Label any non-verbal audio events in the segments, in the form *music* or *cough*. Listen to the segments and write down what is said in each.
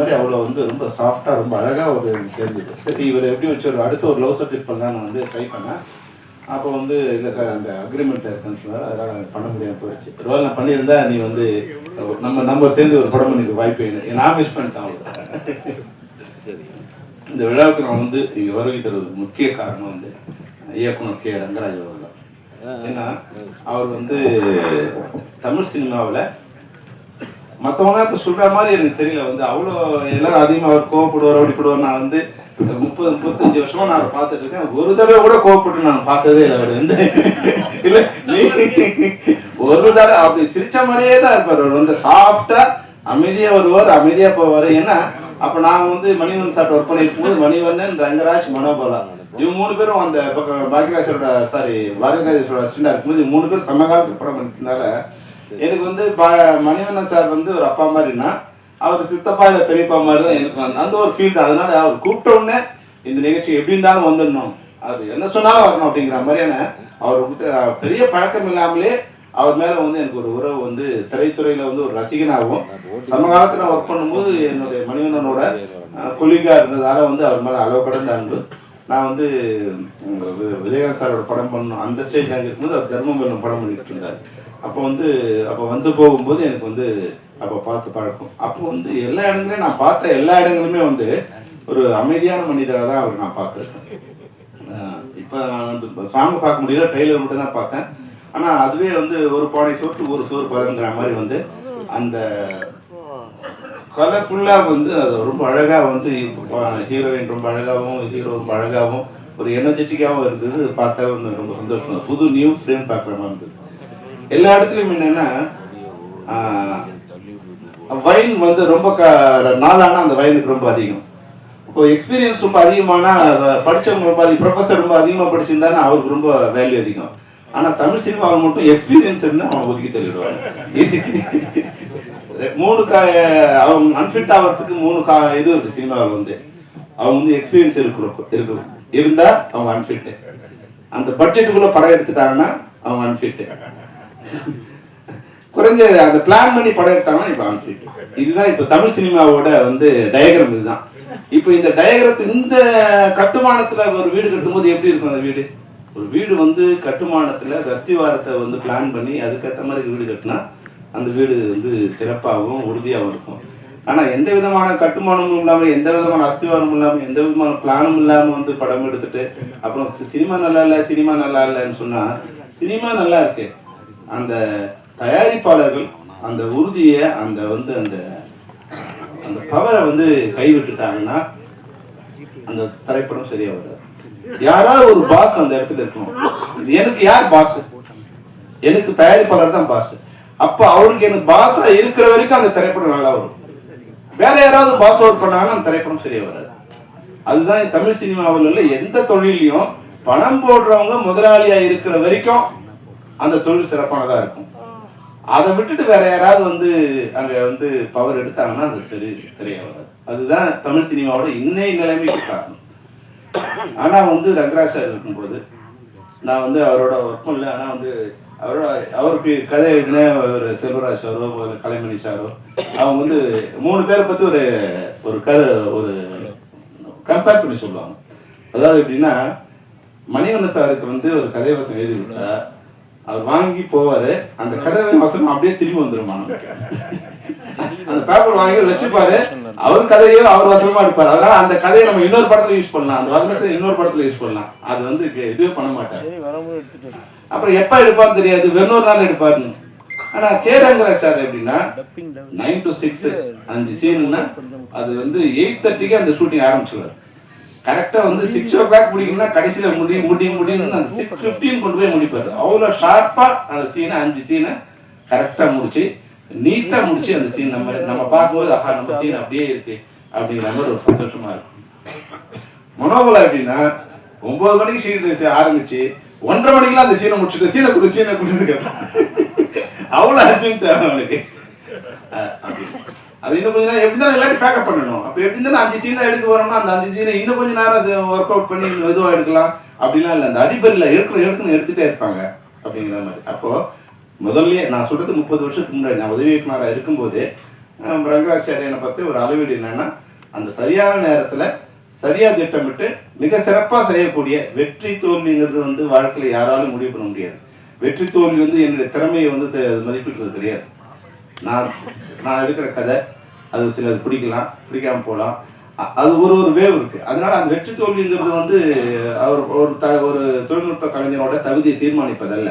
மாதிரி அவ்வளோ வந்து ரொம்ப சாஃப்டாக ரொம்ப அழகாக ஒரு தெரிஞ்சுது. சரி இவர் எப்படி வச்சு ஒரு அடுத்த ஒரு லவ் சப்ஜெக்ட் பண்ணலாம் வந்து ட்ரை பண்ணேன். அப்போ வந்து இல்லை சார் அந்த அக்ரிமெண்ட் இருக்குன்னு சொன்னார். அதனால் பண்ண முடியாமல் போயிடுச்சு. ஒருவேளை நான் பண்ணியிருந்தா நீ வந்து நம்ம நம்ம சேர்ந்து ஒரு படம் பண்ணிக்க வாய்ப்பு நான் மிஸ் பண்ணிட்டேன் அவ்வளோ இந்த விழாவுக்கு நான் வந்து இங்கே வருகை தருவதற்கு முக்கிய காரணம் வந்து இயக்குனர் கே ரங்கராஜ் அவர் தான். ஏன்னா அவர் வந்து தமிழ் சினிமாவில் மற்றவங்க இப்போ சொல்கிற மாதிரி எனக்கு தெரியல. வந்து அவ்வளோ எல்லாரும் அதிகமாக அவர் கோவப்படுவார் ஓடிப்படுவார் நான் வந்து முப்பது முப்பத்தஞ்சு வருஷமா நான் அதை பார்த்துட்டு இருக்கேன். ஒரு தடவை கூட கோவப்பட்டு நான் பார்த்ததே இல்லை. அவர் வந்து இல்லை ஒரு தடவை அப்படி சிரிச்ச மாதிரியே தான் இருப்பார் அவர். வந்து சாஃப்டா அமைதியா வருவார் அமைதியா போவார். ஏன்னா அப்ப நான் வந்து மணிவன் சார் ஒர்க் பண்ணிருக்கும் போது மணிவண்ணன் ரங்கராஜ் மனோபாலா. இவங்க மூணு பேரும் அந்த பக்கம் பாக்யராஜோட சாரி பாரதிராஜோட அசிஸ்டண்டா இருக்கும்போது இவங்க மூணு பேரும் சமகாலத்துக்கு படம் பண்ணிருந்தனால எனக்கு வந்து பா- மணிவண்ணன் சார் வந்து ஒரு அப்பா மாதிரினா அவர் சித்தப்பா இல்லை பெரியப்பா மாதிரி தான் எனக்கு வந்து அந்த ஒரு ஃபீல் தான். அதனால அவர் கூப்பிட்ட உடனே இந்த நிகழ்ச்சி எப்படி இருந்தாலும் வந்துடணும். அது என்ன சொன்னாலும் வரணும் அப்படிங்கிற மாதிரியான அவர் பெரிய பழக்கம் இல்லாமலே அவர் மேல வந்து எனக்கு ஒரு உறவு வந்து திரைத்துறையில வந்து ஒரு ரசிகனாகவும் சமகாலத்தில் ஒர்க் பண்ணும்போது என்னுடைய மணிவண்ணனோட கொலிகா இருந்ததால வந்து அவர் மேல அளவு கடந்த அன்பு. நான் வந்து வி- விஜயகாந்த் சாரோட படம் பண்ணணும். அந்த ஸ்டேஜ்ல அங்கே இருக்கும்போது அவர் தர்மம் படம் பண்ணிட்டு இருந்தார். அப்போ வந்து அப்போ வந்து போகும்போது எனக்கு வந்து அப்போ பார்த்து பழக்கம். அப்போ வந்து எல்லா இடங்களையும் நான் பார்த்த எல்லா இடங்களுமே வந்து ஒரு அமைதியான மனிதராக தான் அவர் நான் பார்த்துருக்கேன். இப்போ நான் வந்து சாங் பார்க்க முடியல டெய்லர் மட்டும் தான் பார்த்தேன். ஆனால் அதுவே வந்து ஒரு பானை சோற்று ஒரு சோறு பதங்கிற மாதிரி வந்து அந்த கலர்ஃபுல்லாக வந்து அது ரொம்ப அழகாக வந்து ஹீரோயின் ரொம்ப அழகாகவும் ஹீரோ ரொம்ப அழகாகவும் ஒரு எனர்ஜெட்டிக்காகவும் இருந்தது. பார்த்தா ரொம்ப சந்தோஷம். புது நியூ ஃப்ரேம் பார்க்குற மாதிரி இருந்தது. எல்லா இடத்துலையும் என்னென்னா வைன் வந்து ரொம்ப க நாளானா அந்த வைனுக்கு ரொம்ப அதிகம். இப்போ எக்ஸ்பீரியன்ஸ் ரொம்ப அதிகமானா படிச்சவங்க ரொம்ப அதிகம் ப்ரொஃபஸர் ரொம்ப அதிகமாக படிச்சிருந்தானா அவருக்கு ரொம்ப வேல்யூ அதிகம். ஆனால் தமிழ் சினிமாவில் மட்டும் எக்ஸ்பீரியன்ஸ் இருந்தால் அவன் ஒதுக்கி தள்ளிடுவாங்க. *laughs* மூணு கா அவங்க அன்ஃபிட் ஆகிறதுக்கு மூணு கா இது இருக்கு சினிமாவில் வந்து. அவங்க வந்து எக்ஸ்பீரியன்ஸ் இருக்கிறோம் இருக்கும் இருந்தா அவங்க அன்ஃபிட்டு அந்த பட்ஜெட்டுக்குள்ள படம் எடுத்துட்டாங்கன்னா அவங்க அன்ஃபிட்டு குறைஞ்ச அந்த பிளான் பண்ணி படம் எடுத்தாங்கன்னா இப்போ அன்ஃபிட் இதுதான் இப்போ தமிழ் சினிமாவோட வந்து டயக்ராம் இதுதான். இப்போ இந்த டயக்ரத்து இந்த கட்டுமானத்தில் ஒரு வீடு கட்டும்போது எப்படி இருக்கும் அந்த வீடு? ஒரு வீடு வந்து கட்டுமானத்தில் அஸ்திவாரத்தை வந்து பிளான் பண்ணி அதுக்கேற்ற மாதிரி வீடு கட்டினா அந்த வீடு வந்து சிறப்பாகவும் உறுதியாகவும் இருக்கும். ஆனால் எந்த விதமான கட்டுமானமும் இல்லாமல் எந்த விதமான அஸ்திவாரமும் இல்லாமல் எந்த விதமான பிளானும் இல்லாமல் வந்து படம் எடுத்துட்டு அப்புறம் சினிமா நல்லா இல்லை சினிமா நல்லா இல்லைன்னு சொன்னால் சினிமா நல்லா இருக்குது அந்த தயாரிப்பாளர்கள் அந்த உறுதியை அந்த வந்து அந்த அந்த பவரை வந்து கைவிட்டுட்டாங்கன்னா அந்த திரைப்படம் சரியா வராது யாராவது ஒரு பாஸ் அந்த இடத்துல இருக்கணும். எனக்கு யார் பாஸ் எனக்கு தயாரிப்பாளர் தான் பாஸ் அப்ப அவருக்கு எனக்கு பாஸா இருக்கிற வரைக்கும் அந்த திரைப்படம் நல்லா வரும். வேற யாராவது பாஸ் ஒர்க் பண்ணாங்கன்னா அந்த திரைப்படம் சரியா வராது. அதுதான் தமிழ் சினிமாவில் உள்ள எந்த தொழிலையும் பணம் போடுறவங்க முதலாளியா இருக்கிற வரைக்கும் அந்த தொழில் சிறப்பானதா இருக்கும். அதை விட்டுட்டு வேற யாராவது வந்து அங்க வந்து பவர் எடுத்தாங்கன்னா அது சரி தெரிய வராது. அதுதான் தமிழ் சினிமாவோட இன்னைய நிலைமைக்கு காரணம். ஆனா வந்து ரங்கராஜ் சார் இருக்கும்போது நான் வந்து அவரோட ஒர்க்கும் இல்லை ஆனா வந்து அவரோட அவருக்கு கதை எழுதின ஒரு செல்வராஜ் சாரோ ஒரு கலைமணி சாரோ அவங்க வந்து மூணு பேரை பத்தி ஒரு ஒரு கதை ஒரு கம்பேர் பண்ணி சொல்லுவாங்க. அதாவது எப்படின்னா மணிவண்ணன் சாருக்கு வந்து ஒரு கதை வசம் எழுதி விட்டா அவர் வாங்கி போவாரு அந்த கதை வசனம் அப்படியே திரும்பி வந்துருமா நமக்கு. அந்த பேப்பர் வாங்கி வச்சுப்பாரு அவர் கதையோ அவர் வசனமா எடுப்பாரு. அதனால அந்த கதையை நம்ம இன்னொரு படத்துல யூஸ் பண்ணலாம். அந்த வசனத்தை இன்னொரு படத்துல யூஸ் பண்ணலாம். அது வந்து இதுவே பண்ண மாட்டாரு. அப்புறம் எப்ப எடுப்பான்னு தெரியாது. வெண்ணூறு நாள் எடுப்பாருன்னு ஆனா கே ரங்கராஜ் சார் எப்படின்னா நைன் டு சிக்ஸ் அஞ்சு சீன்னா அது வந்து எயிட் தேர்ட்டிக்கு அந்த ஷூட்டிங் ஆரம்பிச்சிருவார். கரெக்டாக வந்து சிக்ஸ் ஓ கிளாக் முடிக்கணும்னா கடைசியில் முடி முடி முடியும்னு அந்த சிக்ஸ் ஃபிஃப்டீன் கொண்டு போய் முடிப்பார். அவ்வளோ ஷார்ப்பாக அந்த சீனை அஞ்சு சீனை கரெக்டாக முடிச்சு நீட்டாக முடிச்சு அந்த சீன் நம்ம நம்ம பார்க்கும்போது ஆஹா நம்ம சீன் அப்படியே இருக்கு. அப்படிங்கிற மாதிரி ஒரு சந்தோஷமா இருக்கும். மனோபலம் எப்படின்னா ஒன்பது மணிக்கு ஷீட் ஆரம்பிச்சு ஒன்றரை மணிக்கெல்லாம் அந்த சீனை முடிச்சுட்டு சீனை கொடு சீனை கொடுன்னு கேட்பான் அவ்வளோ அர்ஜென்ட் அவனுக்கு. அப்படி. அது இன்னும் கொஞ்சம் நேரம் எப்படி தான் எல்லாத்தையும் பேக்கப் பண்ணணும். அப்போ எப்படி இருந்தாலும் அஞ்சு சீனாக எடுக்க வரோம்னா அந்த அஞ்சு சீனை இன்னும் கொஞ்சம் நேரம் ஒர்க் அவுட் பண்ணி மெதுவாக எடுக்கலாம். அப்படிலாம் இல்லை. அந்த அடிப்படையில் எடுக்கணும் எடுக்கணும் எடுத்துகிட்டே இருப்பாங்க. அப்படிங்கிற மாதிரி. அப்போது முதல்லயே நான் சொல்கிறது முப்பது வருஷத்துக்கு முன்னாடி நான் உதவி இயக்குனராக இருக்கும்போதே ரங்கராச்சாரியனை பார்த்து ஒரு அளவீடு என்னென்னா அந்த சரியான நேரத்தில் சரியாக திட்டமிட்டு மிக சிறப்பாக செய்யக்கூடிய வெற்றி தோல்விங்கிறது வந்து வாழ்க்கையில் யாராலும் முடிவு பண்ண முடியாது. வெற்றி தோல்வி வந்து என்னுடைய திறமையை வந்து த- மதிப்பிடுறது கிடையாது. நான் நான் எடுக்கிற கதை அது சிலர் பிடிக்கலாம் பிடிக்காமல் போகலாம். அது ஒரு ஒரு வேவ் இருக்கு. அதனால அந்த வெற்றி தோல்விங்கிறது வந்து அவர் ஒரு த ஒரு தொழில்நுட்ப கலைஞரோட தகுதியை தீர்மானிப்பதல்ல.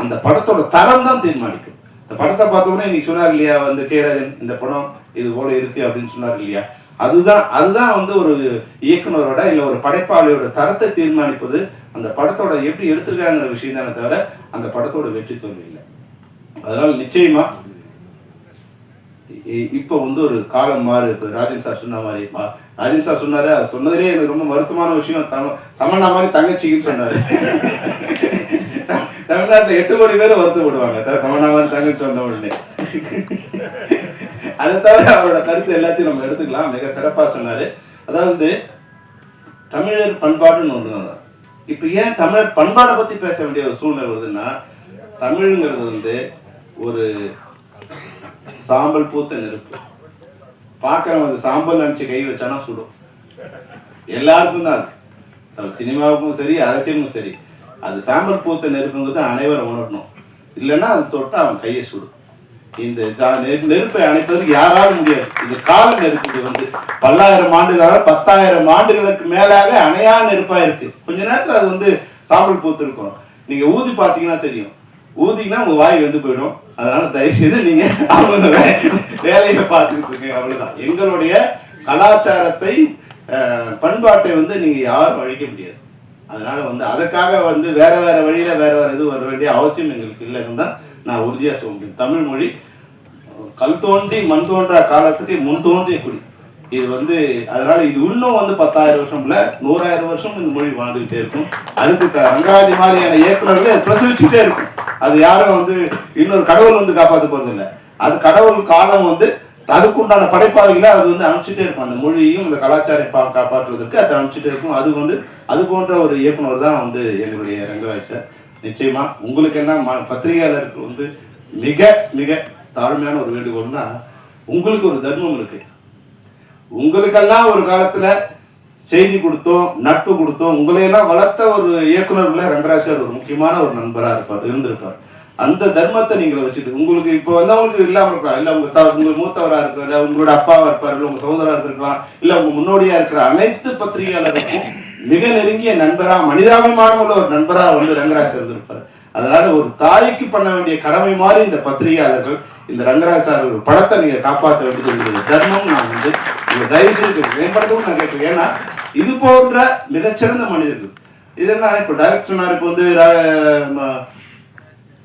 அந்த படத்தோட தரம் தான் தீர்மானிக்கும். இந்த படத்தை பார்த்தோம்னா இன்னைக்கு சொன்னார் இல்லையா வந்து கேராஜன் இந்த படம் இது போல இருக்கு அப்படின்னு சொன்னார் இல்லையா? அதுதான் அதுதான் வந்து ஒரு இயக்குனரோட இல்லை ஒரு படைப்பாளியோட தரத்தை தீர்மானிப்பது. அந்த படத்தோட எப்படி எடுத்திருக்காங்கிற விஷயம் தானே தவிர அந்த படத்தோட வெற்றி தோல்வி இல்லை. அதனால நிச்சயமா இப்போ வந்து ஒரு காலம் மாறு. இப்போ ராஜன் சார் சொன்ன மாதிரி ராஜன் சார் சொன்னாரு அது சொன்னதுலேயே எனக்கு ரொம்ப வருத்தமான விஷயம். தம தமன்னா மாதிரி தங்கச்சின்னு சொன்னாரு. தமிழ்நாட்டில் எட்டு கோடி பேர் வருத்தப்படுவாங்க. த- மாதிரி தங்கச்சி சொன்ன உடனே. அதை தவிர அவரோட கருத்து எல்லாத்தையும் நம்ம எடுத்துக்கலாம். மிக சிறப்பா சொன்னாரு. அதாவது தமிழர் பண்பாடுன்னு ஒன்று இப்போ ஏன் தமிழர் பண்பாடை பத்தி பேச வேண்டிய ஒரு சூழ்நிலை வருதுன்னா தமிழுங்கிறது வந்து ஒரு சாம்பல் பூத்த நெருப்பு. பார்க்குறவன் அந்த சாம்பல் நினச்சி கை வச்சானா சுடும். எல்லாருக்கும் தான் அது. சினிமாவுக்கும் சரி அரசியலுக்கும் சரி அது சாம்பல் பூத்த நெருப்புங்கிறது அனைவரும் உணரணும். இல்லைன்னா அது தொட்டால் அவன் கையை சுடும். இந்த நெரு- நெருப்பை அணைப்பதற்கு யாராலும் முடியாது. இது கால நெருப்பு இது வந்து பல்லாயிரம் ஆண்டுகளாக பத்தாயிரம் ஆண்டுகளுக்கு மேலாக அணையா நெருப்பா இருக்கு. கொஞ்ச நேரத்தில் அது வந்து சாம்பல் பூத்து இருக்கும் நீங்க ஊதி பார்த்தீங்கன்னா தெரியும். ஊதிங்கன்னா உங்க வாய் வந்து போயிடும். அதனால தயவு செய்து நீங்க அவங்க வேலையை பார்த்துட்டு இருக்கீங்க. அவ்வளவுதான். எங்களுடைய கலாச்சாரத்தை பண்பாட்டை வந்து நீங்க யாரும் அழிக்க முடியாது. அதனால வந்து அதற்காக வந்து வேற வேற வழியில வேற வேற இது வர வேண்டிய அவசியம் எங்களுக்கு இல்லைன்னு தான் நான் உறுதியா சொல்ல முடியும். தமிழ் மொழி கல் தோன்றி மண் தோன்றா காலத்துக்கு முன் தோன்றிய குடி. இது வந்து அதனால இது இன்னும் வந்து பத்தாயிரம் வருஷம்ல நூறாயிரம் வருஷம் இந்த மொழி வாழ்ந்துகிட்டே இருக்கும். அதுக்கு த- ரங்கராஜ் மாதிரியான இயக்குநர்கள் பிரசவிச்சுட்டே இருக்கும். அது யாரும் வந்து இன்னொரு கடவுள் வந்து காப்பாற்ற போகிறது இல்லை அது கடவுள் காலம் வந்து அதுக்குண்டான படைப்பாளிகளை அது வந்து அனுப்பிச்சிட்டே இருக்கும் அந்த மொழியையும் இந்த கலாச்சாரம் பா- காப்பாற்றுவதற்கு அது அனுப்பிச்சிட்டே இருக்கும். அது வந்து அது போன்ற ஒரு இயக்குனர் தான் வந்து எங்களுடைய ரங்கராஜ் சார். நிச்சயமா உங்களுக்கு என்ன பத்திரிகையாளருக்கு வந்து மிக மிக தாழ்மையான ஒரு வேண்டுகோள்னா உங்களுக்கு ஒரு தர்மம் இருக்கு. உங்களுக்கெல்லாம் ஒரு காலத்துல செய்தி கொடுத்தோம் நட்பு கொடுத்தோம் உங்களையெல்லாம் வளர்த்த ஒரு இயக்குனர்ல ரங்கராஜர் ஒரு முக்கியமான ஒரு நண்பராக இருப்பார் இருந்திருப்பார். அந்த தர்மத்தை நீங்கள் வச்சுட்டு உங்களுக்கு இப்போ வந்தவங்களுக்கு இல்லாம இருக்கலாம். இல்ல உங்க த- உங்க மூத்தவராக இருக்கலாம் இல்ல உங்களோட அப்பாவா இருப்பார் இல்ல உங்க சகோதரா இருக்கலாம் இல்ல உங்க முன்னோடியா இருக்கிற அனைத்து பத்திரிகையாளருக்கும் மிக நெருங்கிய நண்பரா மனிதாபிமானம் உள்ள ஒரு நண்பரா வந்து ரங்கராஜ் இருந்திருப்பார். அதனால ஒரு தாய்க்கு பண்ண வேண்டிய கடமை மாதிரி இந்த பத்திரிகையாளர்கள் இந்த ரங்கராஜ் சார் ஒரு படத்தை நீங்க காப்பாற்ற வேண்டியது தர்மம். நான் வந்து நீங்க தயவு செய்து மேம்படுத்தவும் நான் கேட்குறேன் ஏன்னா இது போன்ற மிகச்சிறந்த மனிதர்கள். இதெல்லாம் இப்போ டைரக்ட் சொன்னார் இப்போ வந்து ரா- ம-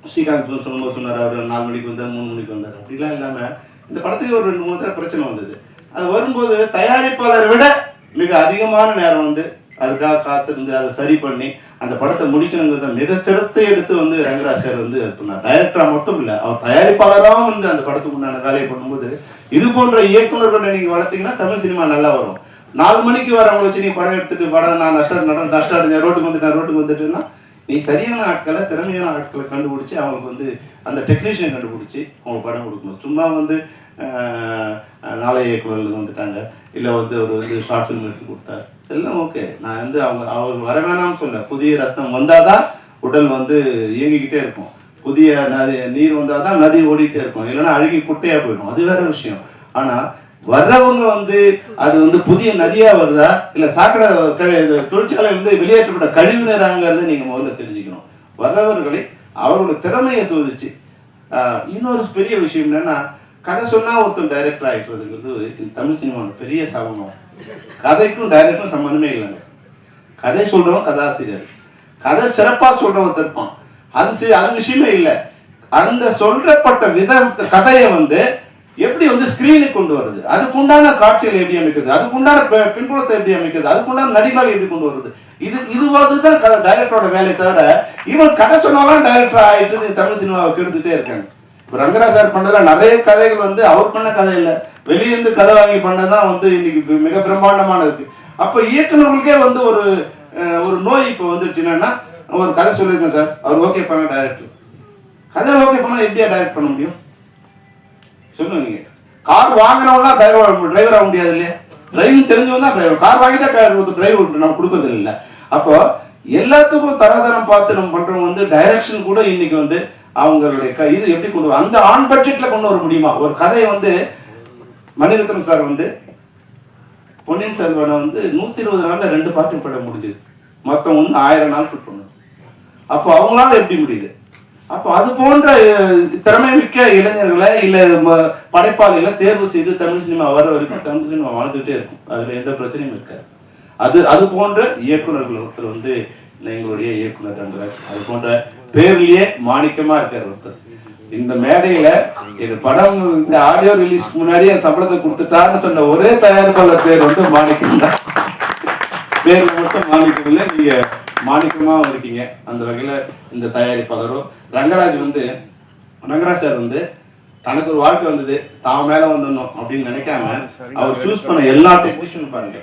ஸ்ரீகாந்த் சொல்லும்போது சொன்னார் அவர் நாலு மணிக்கு வந்தார் மூணு மணிக்கு வந்தார். அப்படிலாம் இல்லாமல் இந்த படத்துக்கு ஒரு ரெண்டு மூணு தடவை பிரச்சனை வந்தது. அது வரும்போது தயாரிப்பாளரை விட மிக அதிகமான நேரம் வந்து அதுக்காக காத்திருந்து அதை சரி பண்ணி அந்த படத்தை முடிக்கணுங்கிறத மிக எடுத்து வந்து ரங்கராஜ் சார் வந்து இது பண்ணார். டைரக்டரா மட்டும் இல்லை அவர் தயாரிப்பாளராகவும் வந்து அந்த படத்துக்கு உண்டான வேலையை பண்ணும்போது இது போன்ற இயக்குநர்களை நீங்க வளர்த்தீங்கன்னா தமிழ் சினிமா நல்லா வரும். நாலு மணிக்கு வரவங்களை வச்சு நீ படம் எடுத்துட்டு படம் நான் நஷ்டம் நட நஷ்டம் அடைஞ்சேன் ரோட்டுக்கு வந்துட்டேன் ரோட்டுக்கு வந்துட்டேன்னா நீ சரியான ஆட்களை திறமையான ஆட்களை கண்டுபிடிச்சி அவங்களுக்கு வந்து அந்த டெக்னீஷியன் கண்டுபிடிச்சி அவங்க படம் கொடுக்கணும். சும்மா வந்து நாளைய இயக்குநர்கள் வந்துட்டாங்க. இல்லை வந்து அவர் வந்து ஷார்ட் ஃபிலிம் எடுத்து கொடுத்தாரு. எல்லாம் ஓகே நான் வந்து அவங்க அவர் வர வேணாம்னு சொல்ல புதிய ரத்தம் வந்தாதான் உடல் வந்து இயங்கிக்கிட்டே இருக்கும். புதிய நதி நீர் வந்தால் தான் நதி ஓடிட்டே இருக்கும். இல்லைன்னா அழுகி குட்டையா போயிடும். அது வேற விஷயம். ஆனால் வர்றவங்க வந்து அது வந்து புதிய நதியா வருதா? இல்ல சாக்கடை கழி- தொழிற்சாலையில இருந்து வெளியேற்றப்பட்ட கழிவுநீராங்கிறத நீங்க முதல்ல தெரிஞ்சுக்கணும். வர்றவர்களை அவரோட திறமையை சோதிச்சு. இன்னொரு பெரிய விஷயம் என்னன்னா கதை சொன்னா ஒருத்தன் டைரக்டர் ஆகிட்டுறதுங்கிறது தமிழ் சினிமாவில் பெரிய சமம் கதைக்கும் டைரக்டரும் சம்மந்தமே இல்லைங்க. கதை சொல்றவன் கதாசிரியர். கதை சிறப்பா சொல்றவன் இருப்பான் அது அது விஷயமே இல்லை. அந்த சொல்றப்பட்ட வித கதையை வந்து எப்படி வந்து ஸ்கிரீனுக்கு கொண்டு வருது? அதுக்குண்டான காட்சிகள் எப்படி அமைக்கிறது? அதுக்குண்டான பின்புலத்தை எப்படி அமைக்கிறது? அதுக்குண்டான நடிகளை எப்படி கொண்டு வருது? இது இது தான் கதை டைரக்டரோட வேலையை தவிர இவன் கதை சொன்னாலும் டைரக்டர் ஆயிட்டு தமிழ் சினிமாவை கெடுத்துட்டே இருக்காங்க. இப்போ ரங்கராஜ் சார் பண்ணதுல நிறைய கதைகள் வந்து அவர் பண்ண கதை இல்லை. வெளியிருந்து கதை வாங்கி பண்ணதான் வந்து இன்னைக்கு மிக பிரம்மாண்டமான இருக்கு அப்போ இயக்குனர்களுக்கே வந்து ஒரு ஒரு நோய் இப்போ வந்துருச்சுன்னா ஒரு கதை சொல்லியிருக்கேன் சார். அவர் ஓகே பண்ண டைரக்டர் கதை ஓகே பண்ணால் எப்படியா டைரக்ட் பண்ண முடியும்? சொல்லுவீங்க கார் வாங்கினவங்களாம் டிரைவர் டிரைவர் ஆக முடியாது இல்லையா? டிரைவிங் தெரிஞ்சவங்க தான் டிரைவர் கார் வாங்கிட்டா டிரைவர் நம்ம கொடுக்கறது இல்லை. அப்போ எல்லாத்துக்கும் தராதரம் பார்த்து நம்ம பண்றவங்க வந்து டைரக்ஷன் கூட இன்னைக்கு வந்து அவங்களுடைய க இது எப்படி கொண்டு அந்த ஆன் பட்ஜெட்ல கொண்டு வர முடியுமா? ஒரு கதையை வந்து மணிரத்னம் சார் வந்து பொன்னியின் செல்வனை வந்து நூத்தி இருபது நாள்ல ரெண்டு பாட்டு பட முடிஞ்சது. மொத்தம் வந்து ஆயிரம் நாள் ஷூட் பண்ணது. அப்போ அவங்களால எப்படி முடியுது? அப்போ அது போன்ற திறமை மிக்க இளைஞர்களை இல்லை ம- படைப்பாளிகளை தேர்வு செய்து தமிழ் சினிமா வர வரைக்கும் தமிழ் சினிமா வாழ்ந்துட்டே இருக்கும். அதில் எந்த பிரச்சனையும் இருக்காது. அது அது போன்ற இயக்குனர்கள் ஒருத்தர் வந்து எங்களுடைய இயக்குனர் ரங்கராஜ் அது போன்ற பேர்லயே மாணிக்கமா இருக்கார் ஒருத்தர். இந்த மேடையில என் படம் இந்த ஆடியோ ரிலீஸ்க்கு முன்னாடி என் சம்பளத்தை கொடுத்துட்டான்னு சொன்ன ஒரே தயாரிப்பாளர் பேர் வந்து மாணிக்கம் தான் பேர்ல மட்டும் மாணிக்கம் இல்லை நீங்க மாணிக்கமாவும் இருக்கீங்க. அந்த வகையில இந்த தயாரிப்பாளரும் ரங்கராஜ் வந்து ரங்கராஜ் சார் வந்து தனக்கு ஒரு வாழ்க்கை வந்தது தான் மேல வந்துடணும் அப்படின்னு நினைக்காம அவர் சூஸ் பண்ண எல்லா டெக்னீஷியனும் பாருங்க.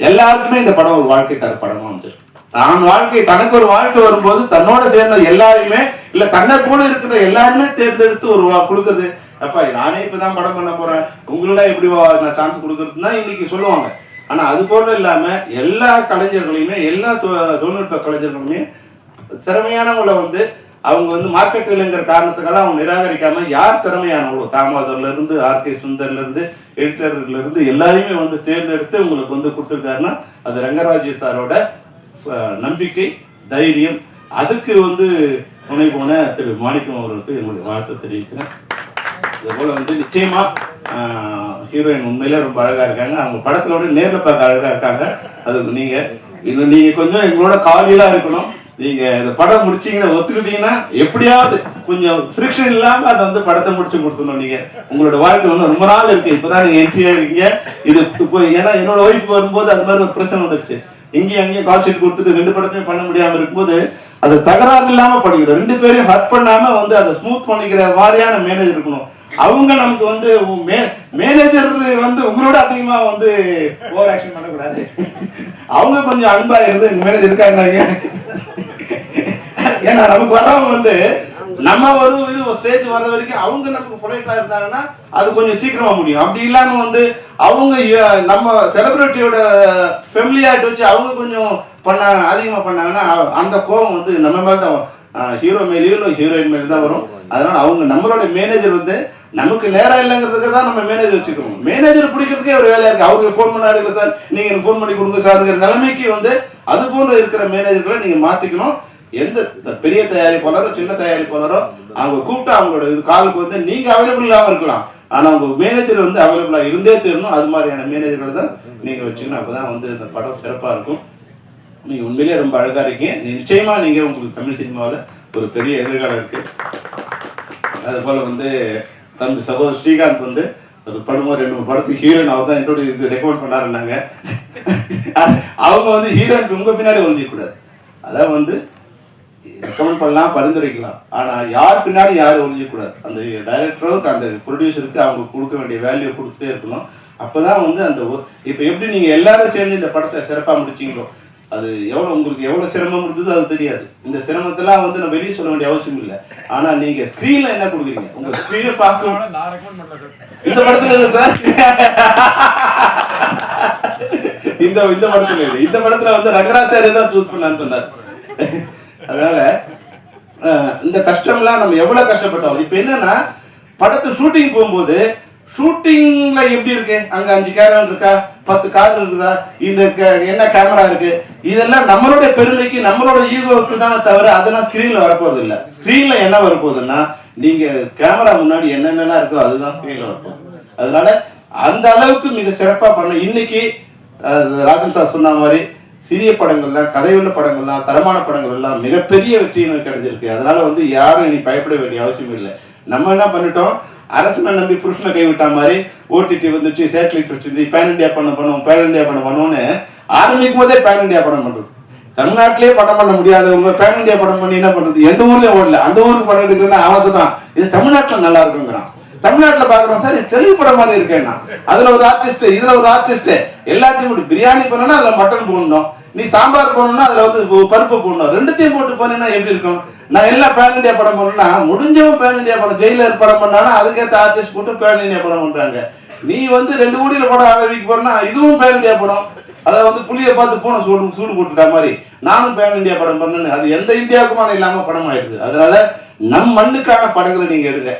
எல்லாருக்குமே இந்த படம் ஒரு வாழ்க்கை தர படமா வந்து தான் வாழ்க்கை தனக்கு ஒரு வாழ்க்கை வரும்போது தன்னோட சேர்ந்த எல்லாரையுமே இல்ல தன்னை போல இருக்கிற எல்லாருமே தேர்ந்தெடுத்து ஒரு வா- கொடுக்குறது. அப்பா நானே இப்பதான் படம் பண்ண போறேன். உங்களோட எப்படி நான் சான்ஸ் கொடுக்கறதுன்னா இன்னைக்கு சொல்லுவாங்க. ஆனால் அது போல இல்லாமல் எல்லா கலைஞர்களையுமே எல்லா தொ- தொழில்நுட்ப கலைஞர்களுமே திறமையானவங்களை வந்து அவங்க வந்து மார்க்கெட் இல்லைங்கிற காரணத்துக்காக அவங்க நிராகரிக்காம யார் திறமையானவங்களோ தாமோதர்ல இருந்து ஆர்கே சுந்தர்ல இருந்து எடிட்டர்ல இருந்து எல்லாரையுமே வந்து தேர்ந்தெடுத்து உங்களுக்கு வந்து கொடுத்துருக்காருன்னா அது ரங்கராஜ் சாரோட நம்பிக்கை தைரியம். அதுக்கு வந்து துணை போன திரு மாணிக்கம் அவர்களுக்கு என்னுடைய வாழ்த்து தெரிவிக்கிறேன். இதுபோல் வந்து நிச்சயமாக ஹீரோயின் உண்மையிலே ரொம்ப அழகாக இருக்காங்க. அவங்க படத்திலோட நேரில் பார்க்க அழகாக இருக்காங்க. அதுக்கு நீங்கள் இன்னும் நீங்கள் கொஞ்சம் எங்களோட காலியெலாம் இருக்கணும். நீங்கள் இந்த படம் முடிச்சீங்கன்னா ஒத்துக்கிட்டீங்கன்னா எப்படியாவது கொஞ்சம் ஃப்ரிக்ஷன் இல்லாமல் அதை வந்து படத்தை முடிச்சு கொடுத்துடணும் நீங்கள் உங்களோட வாழ்க்கை வந்து ரொம்ப நாள் இருக்குது இப்போ தான் நீங்கள் என்ட்ரி இருக்கீங்க இது இப்போ ஏன்னா என்னோட ஒய்ஃப் வரும்போது அது மாதிரி ஒரு பிரச்சனை வந்துருச்சு. இங்கேயும் அங்கேயும் கால் கொடுத்துட்டு ரெண்டு படத்தையும் பண்ண முடியாமல் இருக்கும்போது அது தகராறு இல்லாமல் பண்ணிக்கணும் ரெண்டு பேரையும் ஹர்ட் பண்ணாமல் வந்து அதை ஸ்மூத் பண்ணிக்கிற மாதிரியான மேனேஜர் இருக்கணும். அவங்க நமக்கு வந்து மேனேஜர் வந்து உங்களோட அதிகமா வந்து ஓவர் ஆக்ஷன் பண்ணக்கூடாது. அவங்க கொஞ்சம் அன்பா இருந்து எங்க மேனேஜர் இருக்காங்க ஏன்னா நமக்கு வரவங்க வந்து நம்ம ஒரு இது ஒரு ஸ்டேஜ் வர வரைக்கும் அவங்க நமக்கு பொலைட்டா இருந்தாங்கன்னா அது கொஞ்சம் சீக்கிரமா முடியும். அப்படி இல்லாம வந்து அவங்க நம்ம செலிபிரிட்டியோட ஃபெமிலியாட்டு வச்சு அவங்க கொஞ்சம் பண்ணாங்க அதிகமா பண்ணாங்கன்னா அந்த கோபம் வந்து நம்ம மேல தான் ஹீரோ மேலேயோ இல்லை ஹீரோயின் மேலே தான் வரும். அதனால அவங்க நம்மளோட மேனேஜர் வந்து நமக்கு நேரம் இல்லைங்கிறதுக்கு தான் நம்ம மேனேஜர் வச்சுக்கணும். மேனேஜர் பிடிக்கிறதுக்கே ஒரு வேலையா இருக்கு. அவருக்கு ஃபோன் பண்ணாரு இல்லை சார் நீங்க எனக்கு ஃபோன் பண்ணி கொடுங்க சார்ங்கிற நிலைமைக்கு வந்து அது போன்ற இருக்கிற மேனேஜர்களை நீங்க மாத்திக்கணும். எந்த பெரிய தயாரிப்பாளரோ சின்ன தயாரிப்பாளரோ அவங்க கூப்பிட்டு அவங்களோட காலுக்கு வந்து நீங்க அவைலபிள் இல்லாம இருக்கலாம். ஆனா உங்க மேனேஜர் வந்து அவைலபிளா இருந்தே தெரியணும் அது மாதிரியான மேனேஜர்கள் தான் நீங்க வச்சுக்கணும். அப்பதான் வந்து இந்த படம் சிறப்பா இருக்கும். நீங்க உண்மையிலேயே ரொம்ப அழகா இருக்கீங்க. நிச்சயமா நீங்க உங்களுக்கு தமிழ் சினிமாவில் ஒரு பெரிய எதிர்காலம் இருக்கு. அது போல வந்து தம்பி சகோதரர் ஸ்ரீகாந்த் வந்து ஒரு படம் ரெண்டு மூணு படத்துக்கு ஹீரோயின் அவர் தான் என்னோட இது ரெக்கமெண்ட் பண்ணாருன்னாங்க. அவங்க வந்து ஹீரோயின் உங்க பின்னாடி ஒழிஞ்சிக்கூடாது அதான் வந்து ரெக்கமெண்ட் பண்ணலாம் பரிந்துரைக்கலாம். ஆனா யார் பின்னாடி யாரும் ஒழிஞ்சிக்கூடாது அந்த டைரக்டருக்கு அந்த ப்ரொடியூசருக்கு அவங்க கொடுக்க வேண்டிய வேல்யூ கொடுத்துட்டே இருக்கணும். அப்பதான் வந்து அந்த ஒ- எப்படி நீங்க எல்லாரும் சேர்ந்து இந்த படத்தை சிறப்பாக முடிச்சிங்களோ? அது எவ்வளவு உங்களுக்கு எவ்வளவு சிரமம் இருந்தது அது தெரியாது. இந்த சிரமத்தெல்லாம் வந்து நான் வெளியே சொல்ல வேண்டிய அவசியம் இல்லை. ஆனா நீங்க ஸ்கிரீன்ல என்ன கொடுக்குறீங்க? உங்க ஸ்கிரீனை பார்க்க நான் ரெக்கமெண்ட் பண்ணல சார். இந்த படத்துல இல்ல சார். இந்த இந்த படத்துல இல்ல. இந்த படத்துல வந்து ரங்கராச்சாரி தான் சூஸ் பண்ணான்னு சொன்னார். அதனால இந்த கஷ்டம்லாம் நம்ம எவ்வளவு கஷ்டப்பட்டோம் இப்ப என்னன்னா படத்தை ஷூட்டிங் போகும்போது ஷூட்டிங்ல எப்படி இருக்கு? அங்க அஞ்சு கேரவன் இருக்கா? பத்து கார் இருக்குதா? இந்த என்ன கேமரா இருக்கு? இதெல்லாம் நம்மளுடைய பெருமைக்கு நம்மளோட ஈகோவுக்கு தானே தவிர அதெல்லாம் ஸ்கிரீன்ல வரப்போறது இல்ல. ஸ்கிரீன்ல என்ன வரப்போகுதுன்னா நீங்க கேமரா முன்னாடி என்னென்னலாம் இருக்கோ அதுதான் ஸ்கிரீன்ல வரப்போகுது. அதனால அந்த அளவுக்கு மிக சிறப்பா பண்ண இன்னைக்கு ராஜன் சார் சொன்ன மாதிரி சிறிய படங்கள்லாம் கதையுள்ள படங்கள்லாம் தரமான படங்கள் எல்லாம் மிகப்பெரிய வெற்றியை கிடைச்சிருக்கு அதனால வந்து யாரும் இனி பயப்பட வேண்டிய அவசியம் இல்லை. நம்ம என்ன பண்ணிட்டோம் அரசனை நம்பி புருஷனை கைவிட்ட மாதிரி ஓடிடி வந்துச்சு சேட்டலைட் வச்சிருந்து பேன் இந்தியா பண்ண பண்ணுவோம் பேன் இண்டியா பண்ண பண்ணுவோம்னு ஆரம்பிக்கும் போதே பேன் இண்டியா படம் பண்றது. தமிழ்நாட்டிலே படம் பண்ண முடியாதவங்க பேன் இந்தியா படம் பண்ணி என்ன பண்றது? எந்த ஊர்லயும் ஓடல. அந்த ஊருக்கு படம் எடுக்கிறேன்னா அவன் சொல்றான் இது தமிழ்நாட்டுல நல்லா இருக்குங்கிறான். தமிழ்நாட்டுல பாக்குறோம் சார் தெளிவு படம் மாதிரி இருக்கேன்னா அதுல ஒரு ஆர்டிஸ்ட் இதுல ஒரு ஆர்டிஸ்ட் எல்லாத்தையும் பிரியாணி பண்ணனா அதுல மட்டன் போடணும். நீ சாம்பார் போடணும்னா அதுல வந்து பருப்பு போடணும். ரெண்டுத்தையும் போட்டு பண்ணினா எப்படி இருக்கும்? நான் எல்லாம் பேன் இந்தியா படம் பண்ணணும்னா முடிஞ்சவன் பேன் இந்தியா படம் ஜெயிலர் படம் பண்ணானா அதுக்கேற்ற ஆர்டிஸ்ட் போட்டு பேன் இந்தியா படம் பண்றாங்க. நீ வந்து ரெண்டு கோடியில படம் ஆரம்பிக்க போறனா இதுவும் பேன் இந்தியா படம். அதை வந்து புளியை பார்த்து போன சூடு சூடு போட்டுட்டா மாதிரி. நானும் பேன் இந்தியா படம் பண்ணேன்னு. அது எந்த இந்தியாவுக்குமான இல்லாம படம் ஆயிடுது அதனால நம் மண்ணுக்கான படங்களை நீங்க எடுங்க.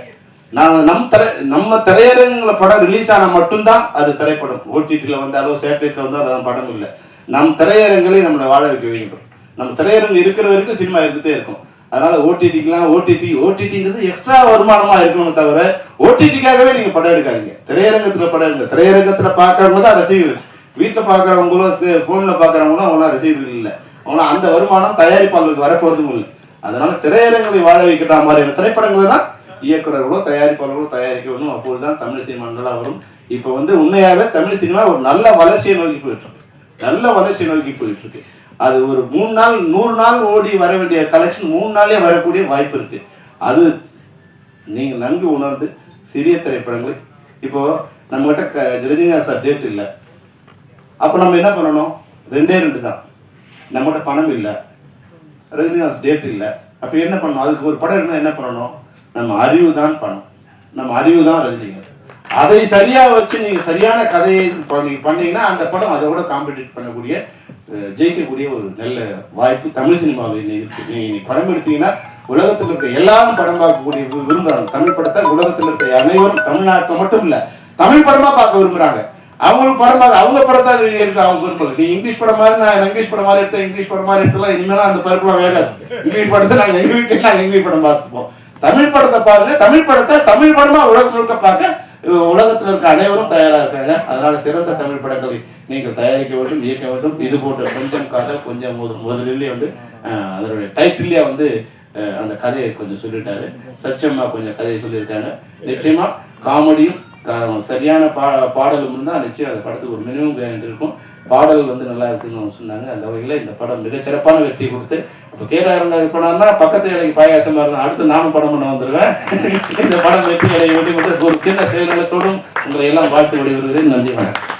நான் நம் திரை நம்ம திரையரங்குல படம் ரிலீஸ் ஆனால் மட்டும்தான் அது திரைப்படம். ஓடிடியில் வந்தாலோ சேட்டலைட்டில் வந்தாலும் அதான் படம் இல்லை. நம் திரையரங்களை நம்மளை வாழ வைக்க வேண்டும். நம்ம திரையரங்கு இருக்கிற வரைக்கும் சினிமா இருந்துட்டே இருக்கும். அதனால ஓடிடிக்கெல்லாம் ஓடிடி ஓடிடிங்கிறது எக்ஸ்ட்ரா வருமானமா இருக்கணுமே தவிர ஓடிடிக்காகவே நீங்க படம் எடுக்காதீங்க. திரையரங்கத்துல படம் எடுங்க. திரையரங்கத்துல பார்க்கறவங்க தான் ரசிகர்கள். வீட்டில் பார்க்குறவங்களும் ஃபோனில் பார்க்குறவங்களும் அவங்களாம் ரசிகர்கள் இல்லை. அவங்களாம் அந்த வருமானம் தயாரிப்பாளர்களுக்கு வரப்போறதும் இல்லை. அதனால திரையரங்களை வாழ வைக்கிற மாதிரியான திரைப்படங்களை தான் இயக்குநர்களோ தயாரிப்பாளர்களோ தயாரிக்க வேணும் அப்போதுதான் தமிழ் சினிமா நல்லா வரும். இப்போ வந்து உண்மையாகவே தமிழ் சினிமா ஒரு நல்ல வளர்ச்சியை நோக்கி போயிட்டு இருக்கு. நல்ல வளர்ச்சி நோக்கி போயிட்டு இருக்கு அது ஒரு மூணு நாள் நூறு நாள் ஓடி வர வேண்டிய கலெக்ஷன் மூணு நாளே வரக்கூடிய வாய்ப்பு இருக்கு. அது நீங்கள் நன்கு உணர்ந்து சிறிய திரைப்படங்களை இப்போ நம்மகிட்ட க ரஜினிகாந்த் சார் டேட் இல்லை. அப்போ நம்ம என்ன பண்ணணும்? ரெண்டே ரெண்டு தான். நம்மகிட்ட பணம் இல்லை. ரஜினிகாந்த் டேட் இல்லை. அப்போ என்ன பண்ணணும்? அதுக்கு ஒரு படம் இருந்தால் என்ன பண்ணணும்? நம்ம அறிவு தான் பணம். நம்ம அறிவு தான் ரஜினிகாந்த். அதை சரியா வச்சு நீங்க சரியான கதையை பண்ணீங்கன்னா அந்த படம் அதை விட காம்படிட் பண்ணக்கூடிய ஜெயிக்கக்கூடிய ஒரு நல்ல வாய்ப்பு தமிழ் சினிமாவில் இருக்கு. நீங்க படம் எடுத்தீங்கன்னா உலகத்தில் இருக்க எல்லாரும் படம் பார்க்கக்கூடிய விரும்புறாங்க. தமிழ் படத்தை உலகத்தில் இருக்க அனைவரும் தமிழ்நாட்டை மட்டும் இல்ல தமிழ் படமா பார்க்க விரும்புறாங்க. அவங்களுக்கு படம் பார்க்க அவங்க படத்தை எடுக்க அவங்க விரும்பல. நீ இங்கிலீஷ் படம் மாதிரி நான் இங்கிலீஷ் படம் மாதிரி எடுத்தேன் இங்கிலீஷ் படம் மாதிரி எடுத்தலாம் இனிமேலாம் அந்த பருப்புலாம் வேகாது. இங்கிலீஷ் படத்தை நாங்கள் எங்க வீட்டில் நாங்கள் இங்கிலீஷ் படம் பார்த்துப்போம். தமிழ் படத்தை பாருங்க தமிழ் படத்தை தமிழ் படமா உலகம் முழுக்க பார்க்க உலகத்தில் இருக்க அனைவரும் தயாராக இருக்காங்க. அதனால சிறந்த தமிழ் படங்களை நீங்கள் தயாரிக்க வேண்டும் இயக்க வேண்டும். இது போன்ற கொஞ்சம் கதை கொஞ்சம் முதல் முதலிலே வந்து அதனுடைய டைட்டிலே வந்து அந்த கதையை கொஞ்சம் சொல்லிட்டாரு. சச்சம்மா கொஞ்சம் கதையை சொல்லியிருக்காங்க. நிச்சயமா காமெடியும் சரியான பா பாடலும் இருந்தால் நிச்சயம் அந்த படத்துக்கு ஒரு மினிமம் பேண்ட் இருக்கும். பாடல் வந்து நல்லா இருக்குன்னு சொன்னாங்க. அந்த வகையில் இந்த படம் மிகச்சிறப்பான வெற்றி கொடுத்து இப்போ கேராரங்க இது பண்ணாருன்னா பக்கத்து வேலைக்கு பாயாசமாக இருந்தா அடுத்து நானும் படம் பண்ண வந்துடுவேன் இந்த படம் வெற்றி அடைய ஒட்டி என்று ஒரு சின்ன செயல்களத்தோடும் உங்களை எல்லாம் வாழ்த்து விடைபெறுகிறேன். நன்றி வணக்கம்.